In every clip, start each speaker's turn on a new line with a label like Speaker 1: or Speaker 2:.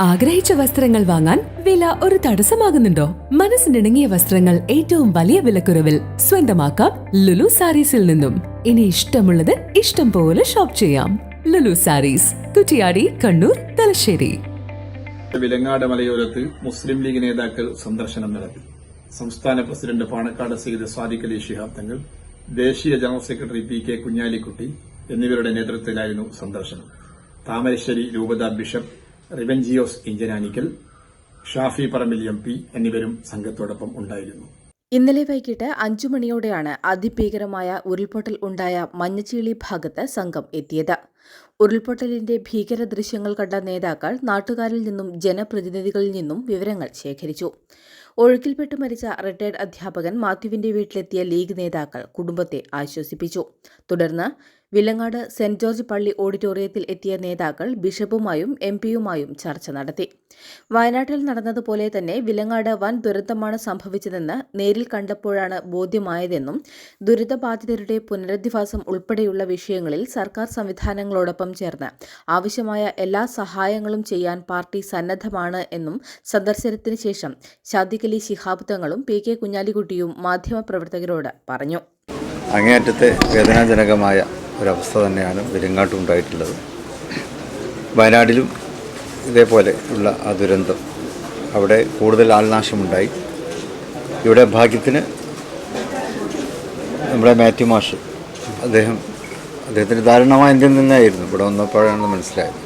Speaker 1: ആഗ്രഹിച്ച വസ്ത്രങ്ങൾ വാങ്ങാൻ വില ഒരു തടസ്സമാകുന്നുണ്ടോ? മനസ്സിനിണങ്ങിയ വസ്ത്രങ്ങൾ ഏറ്റവും വലിയ വിലക്കുറവിൽ സ്വന്തമാക്കാം ലുലു സാരീസിൽ നിന്നും. ഇനി ഇഷ്ടമുള്ളത് ഇഷ്ടം പോലെ ഷോപ്പ് ചെയ്യാം. ലുലു സാരീസ് കുറ്റിയാടി കണ്ണൂർ തലശ്ശേരി.
Speaker 2: വിലങ്ങാട് മലയോരത്ത് മുസ്ലിം ലീഗ് നേതാക്കൾ സന്ദർശനം നടത്തി. സംസ്ഥാന പ്രസിഡന്റ് പാണക്കാട് സയ്യിദ് സാദിഖ് അലി ഷിഹാബ് തങ്ങൾ ദേശീയ general secretary P K Kunhalikutty എന്നിവരുടെ നേതൃത്വത്തിലായിരുന്നു സന്ദർശനം. താമരശ്ശേരി രൂപത bishop Remigiose Inchananiyil Shafi Parambil M P എന്നിവരും സംഘത്തോടൊപ്പം ഉണ്ടായിരുന്നു.
Speaker 3: ഇന്നലെ വൈകിട്ട് അഞ്ചു മണിയോടെയാണ് അതിഭീകരമായ ഉരുൾപൊട്ടൽ ഉണ്ടായ മഞ്ഞച്ചീളി ഭാഗത്ത് സംഘം എത്തിയത്. ഉരുൾപൊട്ടലിന്റെ ഭീകര ദൃശ്യങ്ങൾ കണ്ട നേതാക്കൾ നാട്ടുകാരിൽ നിന്നും ജനപ്രതിനിധികളിൽ നിന്നും വിവരങ്ങൾ ശേഖരിച്ചു. ഒഴുക്കിൽപ്പെട്ട് മരിച്ച റിട്ടയർഡ് അധ്യാപകൻ മാത്യുവിന്റെ വീട്ടിലെത്തിയ ലീഗ് നേതാക്കൾ കുടുംബത്തെ ആശ്വസിപ്പിച്ചു. തുടർന്ന് വിലങ്ങാട് സെന്റ് ജോർജ് പള്ളി ഓഡിറ്റോറിയത്തിൽ എത്തിയ നേതാക്കൾ ബിഷപ്പുമായും എം പിയുമായും ചർച്ച നടത്തി. വയനാട്ടിൽ നടന്നതുപോലെ തന്നെ വില്ലങ്ങാട് വൻ ദുരന്തമാണ് സംഭവിച്ചതെന്ന് നേരിൽ കണ്ടപ്പോഴാണ് ബോധ്യമായതെന്നും ദുരിതബാധിതരുടെ പുനരധിവാസം ഉൾപ്പെടെയുള്ള വിഷയങ്ങളിൽ സർക്കാർ സംവിധാനങ്ങളോടൊപ്പം ചേർന്ന് ആവശ്യമായ എല്ലാ സഹായങ്ങളും ചെയ്യാൻ പാർട്ടി സന്നദ്ധമാണ് എന്നും സന്ദർശനത്തിന് ശേഷം ഷാദിഖലി ശിഹാബ് തങ്ങളും പി കെ കുഞ്ഞാലിക്കുട്ടിയും മാധ്യമപ്രവർത്തകരോട് പറഞ്ഞു.
Speaker 4: അങ്ങേയറ്റത്തെ വേദനാജനകമായ ഒരവസ്ഥ തന്നെയാണ് വെലിങ്ങാട്ടും ഉണ്ടായിട്ടുള്ളത്. വയനാട്ടിലും ഇതേപോലെ ഉള്ള ആ ദുരന്തം. അവിടെ കൂടുതൽ ആൾനാശമുണ്ടായി. ഇവിടെ ഭാഗ്യത്തിന് നമ്മുടെ മാത്യു മാഷ് അദ്ദേഹം അദ്ദേഹത്തിന്റെ ദാരുണമായ ഇന്ത്യയിൽ നിന്നായിരുന്നു. ഇവിടെ വന്നപ്പോഴാണ് മനസ്സിലായത്.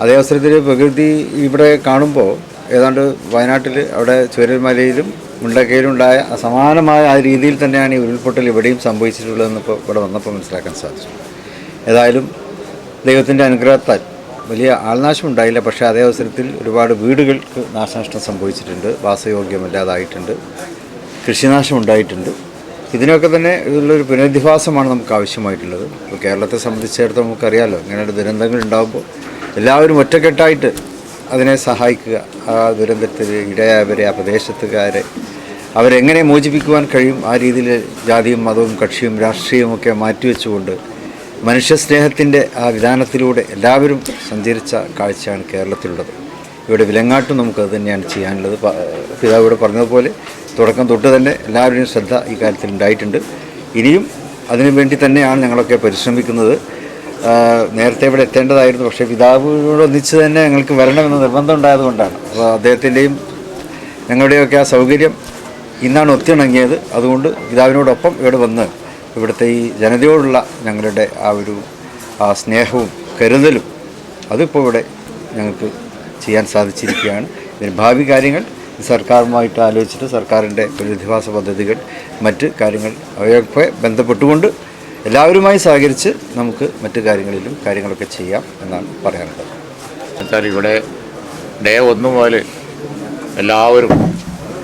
Speaker 4: അതേ അവസരത്തിൽ പ്രകൃതി ഇവിടെ കാണുമ്പോൾ ഏതാണ്ട് വയനാട്ടിൽ അവിടെ ചുരൽമലയിലും മുണ്ടക്കയിലും അസമാനമായ സമാനമായ ആ രീതിയിൽ തന്നെയാണ് ഈ ഉരുൾപൊട്ടൽ ഇവിടെയും സംഭവിച്ചിട്ടുള്ളതെന്ന് ഇപ്പോൾ ഇവിടെ വന്നപ്പോൾ മനസ്സിലാക്കാൻ സാധിച്ചു. ഏതായാലും ദൈവത്തിന്റെ അനുഗ്രഹത്താൽ വലിയ ആൾനാശം ഉണ്ടായില്ല പക്ഷേ അതേ അവസരത്തിൽ ഒരുപാട് വീടുകൾക്ക് നാശനഷ്ടം സംഭവിച്ചിട്ടുണ്ട് വാസയോഗ്യമല്ലാതായിട്ടുണ്ട് കൃഷിനാശം ഉണ്ടായിട്ടുണ്ട് ഇതിനൊക്കെ തന്നെ ഉള്ളൊരു പുനരധിവാസമാണ് നമുക്ക് ആവശ്യമായിട്ടുള്ളത്. ഇപ്പോൾ കേരളത്തെ സംബന്ധിച്ചിടത്തോളം നമുക്കറിയാമല്ലോ ഇങ്ങനെയുള്ള ദുരന്തങ്ങൾ ഉണ്ടാകുമ്പോൾ എല്ലാവരും ഒറ്റക്കെട്ടായിട്ട് അതിനെ സഹായിക്കുക. ആ ദുരന്തത്തിൽ ഇടയായവരെ ആ പ്രദേശത്തുകാരെ. അവരെങ്ങനെ മോചിപ്പിക്കുവാൻ കഴിയും? ആ രീതിയിൽ ജാതിയും മതവും കക്ഷിയും രാഷ്ട്രീയവും ഒക്കെ മാറ്റിവെച്ചുകൊണ്ട് മനുഷ്യസ്നേഹത്തിന്റെ ആ വിധാനത്തിലൂടെ എല്ലാവരും സഞ്ചരിച്ച കാഴ്ചയാണ് കേരളത്തിലുള്ളത്. ഇവിടെ വിലങ്ങാട്ടും നമുക്ക് അത് തന്നെയാണ് ചെയ്യാനുള്ളത്. പിതാവ് പറഞ്ഞതുപോലെ തുടക്കം തൊട്ട് തന്നെ എല്ലാവരുടെയും ശ്രദ്ധ ഈ കാര്യത്തിൽ ഉണ്ടായിട്ടുണ്ട്. ഇനിയും അതിനുവേണ്ടി തന്നെയാണ് ഞങ്ങളൊക്കെ പരിശ്രമിക്കുന്നത്. നേരത്തെ ഇവിടെ എത്തേണ്ടതായിരുന്നു. പക്ഷേ പിതാവിനോട് ഒന്നിച്ച് തന്നെ ഞങ്ങൾക്ക് വരണമെന്ന് നിർബന്ധം ഉണ്ടായതുകൊണ്ടാണ് അപ്പോൾ അദ്ദേഹത്തിന്റെയും ഞങ്ങളുടെയൊക്കെ ആ സൗകര്യം ഇന്നാണ് ഒത്തിണങ്ങിയത്. അതുകൊണ്ട് പിതാവിനോടൊപ്പം ഇവിടെ വന്ന് ഇവിടുത്തെ ഈ ജനതയോടുള്ള ഞങ്ങളുടെ ആ ഒരു ആ സ്നേഹവും കരുതലും അതിപ്പോൾ ഇവിടെ ഞങ്ങൾക്ക് ചെയ്യാൻ സാധിച്ചിരിക്കുകയാണ്. ഇതിന് ഭാവി കാര്യങ്ങൾ സർക്കാരുമായിട്ട് ആലോചിച്ചിട്ട് സർക്കാരിന്റെ പുനരധിവാസ പദ്ധതികൾ മറ്റ് കാര്യങ്ങൾ അവയൊക്കെ ബന്ധപ്പെട്ടുകൊണ്ട് എല്ലാവരുമായി സഹകരിച്ച് നമുക്ക് മറ്റു കാര്യങ്ങളിലും കാര്യങ്ങളൊക്കെ ചെയ്യാം എന്നാണ് പറയാനുള്ളത്.
Speaker 5: എന്നുവെച്ചാൽ ഇവിടെ ഡേ ഒന്ന് മുതൽ എല്ലാവരും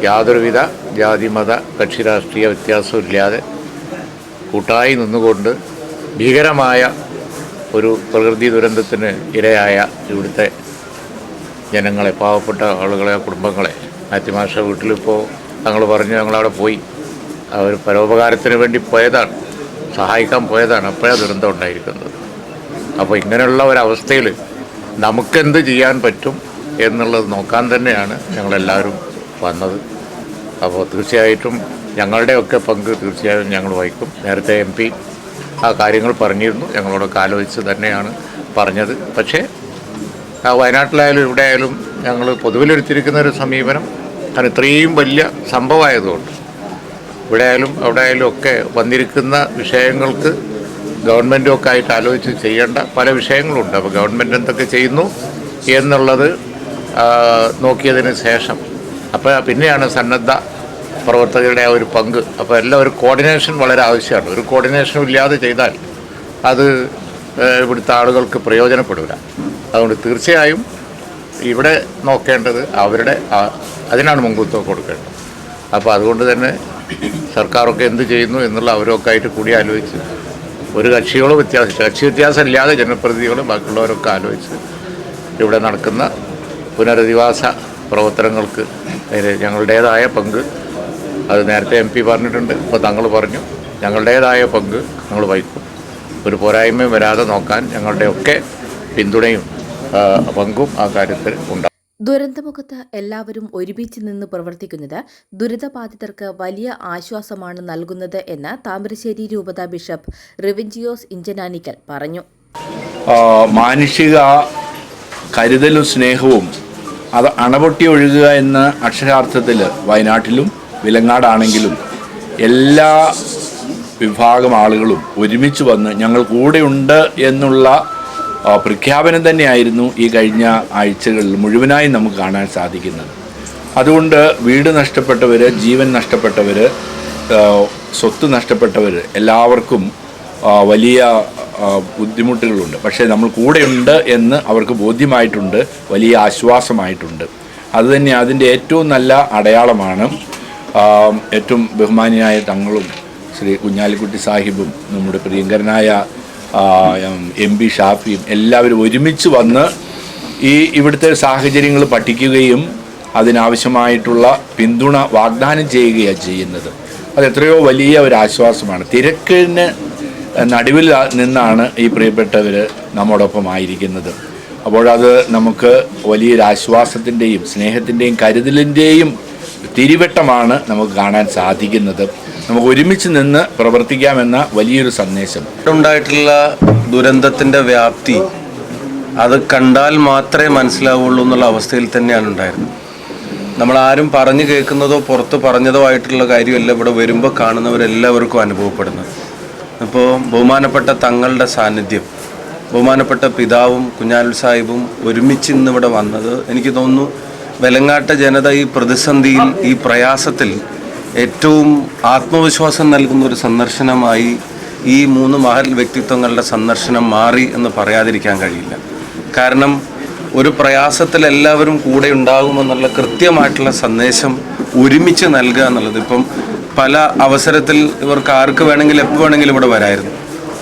Speaker 5: യാതൊരുവിധ ജാതി മത കക്ഷി രാഷ്ട്രീയ വ്യത്യാസമില്ലാതെ കൂട്ടായി നിന്നുകൊണ്ട് ഭീകരമായ ഒരു പ്രകൃതി ദുരന്തത്തിന് ഇരയായ ഇവിടുത്തെ ജനങ്ങളെ പാവപ്പെട്ട ആളുകളെ കുടുംബങ്ങളെ മാറ്റിമാഷ വീട്ടിലിപ്പോൾ തങ്ങൾ പറഞ്ഞു ഞങ്ങളവിടെ പോയി. അവർ പരോപകാരത്തിന് വേണ്ടി പോയതാണ്. സഹായിക്കാൻ പോയതാണ് അപ്പോഴാണ് ദുരന്തം ഉണ്ടായിരിക്കുന്നത്. അപ്പോൾ ഇങ്ങനെയുള്ള ഒരവസ്ഥയിൽ നമുക്കെന്ത് ചെയ്യാൻ പറ്റും എന്നുള്ളത് നോക്കാൻ തന്നെയാണ് ഞങ്ങളെല്ലാവരും വന്നത്. അപ്പോൾ തീർച്ചയായിട്ടും ഞങ്ങളുടെയൊക്കെ പങ്ക് തീർച്ചയായും ഞങ്ങൾ വഹിക്കും. നേരത്തെ എം പി ആ കാര്യങ്ങൾ പറഞ്ഞിരുന്നു. ഞങ്ങളോടൊക്കെ ആലോചിച്ച് തന്നെയാണ് പറഞ്ഞത്. പക്ഷേ വയനാട്ടിലായാലും ഇവിടെ ആയാലും ഞങ്ങൾ പൊതുവിലെടുത്തിരിക്കുന്ന ഒരു സമീപനം അത് ഇത്രയും വലിയ സംഭവമായതുകൊണ്ട് ഇവിടെ ആയാലും അവിടെ ആയാലും ഒക്കെ വന്നിരിക്കുന്ന വിഷയങ്ങൾക്ക് ഗവൺമെന്റും ഒക്കെ ആയിട്ട് ആലോചിച്ച് ചെയ്യേണ്ട പല വിഷയങ്ങളുണ്ട്. അപ്പോൾ ഗവൺമെന്റ് എന്തൊക്കെ ചെയ്യുന്നു എന്നുള്ളത് നോക്കിയതിന് ശേഷം. അപ്പോൾ പിന്നെയാണ് സന്നദ്ധ പ്രവർത്തകരുടെ ആ ഒരു പങ്ക്. അപ്പോൾ എല്ലാം ഒരു കോർഡിനേഷൻ വളരെ ആവശ്യമാണ്. ഒരു കോർഡിനേഷനും ഇല്ലാതെ ചെയ്താൽ അത് ഇവിടുത്തെ ആളുകൾക്ക് പ്രയോജനപ്പെടില്ല അതുകൊണ്ട് തീർച്ചയായും ഇവിടെ നോക്കേണ്ടത് അവരുടെ അതിനാണ് മുൻകൂത്തം കൊടുക്കേണ്ടത്. അപ്പോൾ അതുകൊണ്ട് തന്നെ സർക്കാരൊക്കെ എന്ത് ചെയ്യുന്നു എന്നുള്ള അവരൊക്കെ ആയിട്ട് കൂടി ആലോചിച്ച്. ഒരു കക്ഷികളോ വ്യത്യാസം കക്ഷി വ്യത്യാസം ഇല്ലാതെ ജനപ്രതിനിധികളും ബാക്കിയുള്ളവരൊക്കെ ആലോചിച്ച് ഇവിടെ നടക്കുന്ന പുനരധിവാസ പ്രവർത്തനങ്ങൾക്ക് ഞങ്ങളുടേതായ പങ്ക്. അത് നേരത്തെ എം പി പറഞ്ഞിട്ടുണ്ട്. ഇപ്പോൾ തങ്ങൾ പറഞ്ഞു. ഞങ്ങളുടേതായ പങ്ക് ഞങ്ങൾ വഹിക്കും. ഒരു പോരായ്മയും വരാതെ നോക്കാൻ ഞങ്ങളുടെയൊക്കെ പിന്തുണയും പങ്കും ആ കാര്യത്തിൽ ഉണ്ടാകും.
Speaker 3: ദുരന്തമുഖത്ത് എല്ലാവരും ഒരുമിച്ച് നിന്ന് പ്രവർത്തിക്കുന്നത് ദുരിതബാധിതർക്ക് വലിയ ആശ്വാസമാണ് നൽകുന്നത് എന്ന് താമരശ്ശേരി രൂപത ബിഷപ്പ് റിവിഞ്ചിയോസ് ഇഞ്ചനാനിക്കൽ പറഞ്ഞു.
Speaker 6: മാനുഷിക കരുതലും സ്നേഹവും അത് അണപൊട്ടി ഒഴുകുക എന്ന അക്ഷരാർത്ഥത്തിൽ വയനാട്ടിലും വിലങ്ങാടാണെങ്കിലും എല്ലാ വിഭാഗം ആളുകളും ഒരുമിച്ച് വന്ന് ഞങ്ങൾ കൂടെയുണ്ട് എന്നുള്ള പ്രഖ്യാപനം തന്നെയായിരുന്നു ഈ കഴിഞ്ഞ ആഴ്ചകളിൽ മുഴുവനായി നമുക്ക് കാണാൻ സാധിക്കുന്നത്. അതുകൊണ്ട് വീട് നഷ്ടപ്പെട്ടവർ ജീവൻ നഷ്ടപ്പെട്ടവർ സ്വത്ത് നഷ്ടപ്പെട്ടവർ എല്ലാവർക്കും വലിയ ബുദ്ധിമുട്ടുകളുണ്ട്. പക്ഷേ നമ്മൾ കൂടെയുണ്ട് എന്ന് അവർക്ക് ബോധ്യമായിട്ടുണ്ട് വലിയ ആശ്വാസമായിട്ടുണ്ട്. അതുതന്നെ അതിന്റെ ഏറ്റവും നല്ല അടയാളമാണ് ഏറ്റവും ബഹുമാനിയായ തങ്ങളും ശ്രീ കുഞ്ഞാലിക്കുട്ടി സാഹിബും നമ്മുടെ പ്രിയങ്കരനായ എം പി ഷാഫിയും എല്ലാവരും ഒരുമിച്ച് വന്ന് ഈ ഇവിടുത്തെ സാഹചര്യങ്ങൾ പഠിക്കുകയും അതിനാവശ്യമായിട്ടുള്ള പിന്തുണ വാഗ്ദാനം ചെയ്യുകയാണ് ചെയ്യുന്നത്. അത് എത്രയോ വലിയ ഒരു ആശ്വാസമാണ്. തിരക്കിന് നടുവിൽ നിന്നാണ് ഈ പ്രിയപ്പെട്ടവർ നമ്മോടൊപ്പം ആയിരിക്കുന്നത്. അപ്പോഴത് നമുക്ക് വലിയൊരു ആശ്വാസത്തിന്റെയും സ്നേഹത്തിന്റെയും കരുതലിന്റെയും തിരിവട്ടമാണ് നമുക്ക് കാണാൻ സാധിക്കുന്നത്. നമുക്ക് ഒരുമിച്ച് നിന്ന് പ്രവർത്തിക്കാമെന്ന വലിയൊരു സന്ദേശം.
Speaker 7: ഉണ്ടായിട്ടുള്ള ദുരന്തത്തിന്റെ വ്യാപ്തി അത് കണ്ടാൽ മാത്രമേ മനസ്സിലാവുള്ളൂ എന്നുള്ള അവസ്ഥയിൽ തന്നെയാണ് ഉണ്ടായിരുന്നത്. നമ്മൾ ആരും പറഞ്ഞു കേൾക്കുന്നതോ പുറത്ത് പറഞ്ഞതോ ആയിട്ടുള്ള കാര്യമല്ല ഇവിടെ വരുമ്പോൾ കാണുന്നവരെല്ലാവർക്കും അനുഭവപ്പെടുന്നത്. അപ്പോൾ ബഹുമാനപ്പെട്ട തങ്ങളുടെ സാന്നിധ്യം ബഹുമാനപ്പെട്ട പിതാവും കുഞ്ഞാലുൽ സാഹിബും ഒരുമിച്ച് ഇന്ന് ഇവിടെ വന്നത് എനിക്ക് തോന്നുന്നു വെലങ്ങാട്ട ജനത ഈ പ്രതിസന്ധിയിൽ ഈ പ്രയാസത്തിൽ ഏറ്റവും ആത്മവിശ്വാസം നൽകുന്ന ഒരു സന്ദർശനമായി ഈ മൂന്ന് മഹൽ വ്യക്തിത്വങ്ങളുടെ സന്ദർശനം മാറി എന്ന് പറയാതിരിക്കാൻ കഴിയില്ല. കാരണം ഒരു പ്രയാസത്തിൽ എല്ലാവരും കൂടെ ഉണ്ടാകുമെന്നുള്ള കൃത്യമായിട്ടുള്ള സന്ദേശം ഒരുമിച്ച് നൽകുക എന്നുള്ളത് ഇപ്പം പല അവസരത്തിൽ ഇവർക്ക് ആർക്ക് വേണമെങ്കിലും എപ്പോൾ വേണമെങ്കിലും ഇവിടെ വരായിരുന്നു.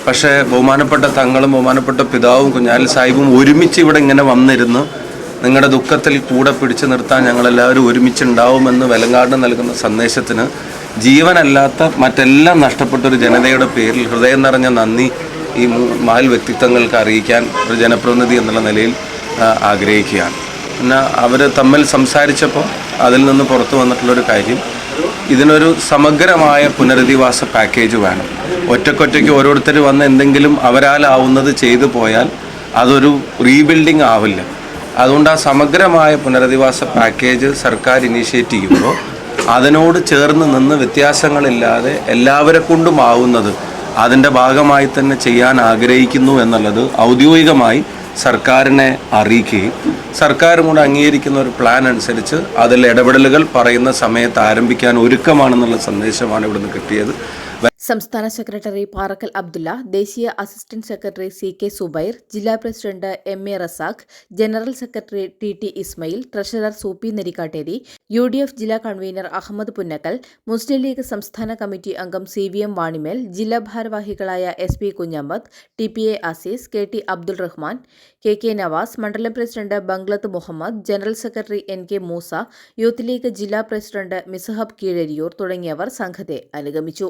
Speaker 7: പക്ഷേ ബഹുമാനപ്പെട്ട തങ്ങളും ബഹുമാനപ്പെട്ട പിതാവും കുഞ്ഞാലി സാഹിബും ഒരുമിച്ച് ഇവിടെ ഇങ്ങനെ വന്നിരുന്ന് നിങ്ങളുടെ ദുഃഖത്തിൽ കൂടെ പിടിച്ചു നിർത്താൻ ഞങ്ങളെല്ലാവരും ഒരുമിച്ചുണ്ടാവുമെന്ന് വെലങ്കാടിന് നൽകുന്ന സന്ദേശത്തിന് ജീവനല്ലാത്ത മറ്റെല്ലാം നഷ്ടപ്പെട്ട ഒരു ജനതയുടെ പേരിൽ ഹൃദയം നിറഞ്ഞ നന്ദി ഈ മഹൽ വ്യക്തിത്വങ്ങൾക്ക് അറിയിക്കാൻ ഒരു ജനപ്രതിനിധി എന്നുള്ള നിലയിൽ ആഗ്രഹിക്കുകയാണ്. പിന്നെ അവർ തമ്മിൽ സംസാരിച്ചപ്പോൾ അതിൽ നിന്ന് പുറത്തു വന്നിട്ടുള്ളൊരു കാര്യം ഇതിനൊരു സമഗ്രമായ പുനരധിവാസ പാക്കേജ് വേണം. ഒറ്റക്കൊറ്റയ്ക്ക് ഓരോരുത്തർ വന്ന് എന്തെങ്കിലും അവരാലാവുന്നത് ചെയ്തു പോയാൽ അതൊരു റീബിൽഡിംഗ് ആവില്ല. അതുകൊണ്ട് ആ സമഗ്രമായ പുനരധിവാസ പാക്കേജ് സർക്കാർ ഇനീഷ്യേറ്റ് ചെയ്യുമ്പോൾ അതിനോട് ചേർന്ന് നിന്ന് വ്യത്യാസങ്ങളില്ലാതെ എല്ലാവരെ കൊണ്ടും ആവുന്നത് അതിന്റെ ഭാഗമായി തന്നെ ചെയ്യാൻ ആഗ്രഹിക്കുന്നു എന്നുള്ളത് ഔദ്യോഗികമായി സർക്കാരിനെ അറിയിക്കുകയും സർക്കാരും കൂടെ അംഗീകരിക്കുന്ന ഒരു പ്ലാൻ അനുസരിച്ച് അതിൽ ഇടപെടലുകൾ പറയുന്ന സമയത്ത് ആരംഭിക്കാൻ ഒരുക്കമാണെന്നുള്ള സന്ദേശമാണ് ഇവിടുന്ന് കിട്ടിയത്.
Speaker 3: സംസ്ഥാന സെക്രട്ടറി പാറക്കൽ അബ്ദുള്ള ദേശീയ assistant secretary C K Zubair ജില്ലാ president M A Razak general secretary T T Ismail treasurer Sooppy Nerikkatteri U D F ജില്ലാ കൺവീനർ അഹമ്മദ് പുന്നക്കൽ മുസ്ലിം ലീഗ് സംസ്ഥാന കമ്മിറ്റി അംഗം സി വി എം വാണിമേൽ ജില്ലാ ഭാരവാഹികളായ S P Kunhambath T P A Azeez K T Abdul Rahman K K Navas മണ്ഡലം president Banglath Muhammad general secretary N K Moosa Youth League ജില്ലാ president Misahab Keezhariyur തുടങ്ങിയവർ സംഘത്തെ അനുഗമിച്ചു.